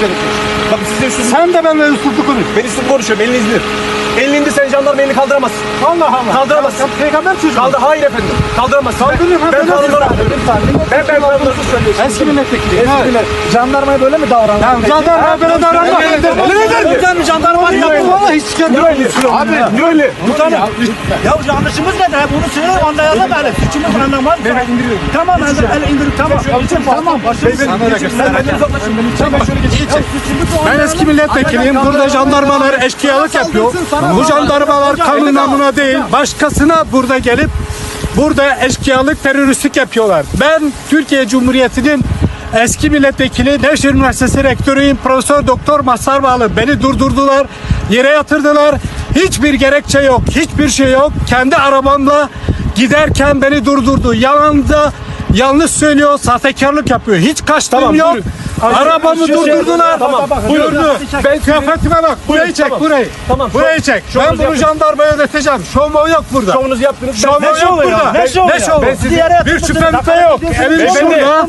gerekiyor. Bak size şu Sen de benimle üsluplu konuş. ben isim konuşuyorum. Elini izdir. Elini indir sen jandarma elini kaldıramazsın. Allah Allah. Kaldıramazsın. Ya, peygamber çocuğu. Kaldır. Hayır efendim. Kaldıramazsın. Kaldırırım. Ben, ben kanunlara Ben ben kanunlara Eski milletvekili. Eski Evet. millet. Jandarmaya böyle mi davranıyor? Ya jandarma böyle davranma. Öyle değil. Özel mi jandarma hiç çıkarmıyor. Abi? niye öyle? Ya yanlışımız ne de bunu söyle anlayalım hele. Suçumuz anlamaz. Ben indiriyorum. Tamam el, el indir tamam. Tamam. Ben Ben eski milletvekiliyim. Burada jandarmalar eşkıyalık yapıyor. Bu jandarmalar kanun namına değil, başkasına burada gelip burada eşkıyalık, teröristlik yapıyorlar. Ben Türkiye Cumhuriyeti'nin eski milletvekili Nevşehir Üniversitesi rektörüyüm. Profesör Doktor Mazhar Bağlı. Beni durdurdular, yere yatırdılar. Hiçbir gerekçe yok, hiçbir şey yok. Kendi arabamla giderken beni durdurdu. Yalandı, yanlış söylüyor, sahtekarlık yapıyor. Hiç kaçtığım Tamam, yok. buyurun. Arabamı durdurdular. Tamam, Buyurdu. Ben kıyafetime bak. Burayı çek tamam. burayı. Tamam, Burayı çek. Ben bunu jandarmaya ödeteceğim. Şovmo yok burada. Şovunuzu yaptınız. Şovmo Ben- yok burada. Ne şovu ya? şovu? Bir şüphem de yok. Beyefendi, şurada.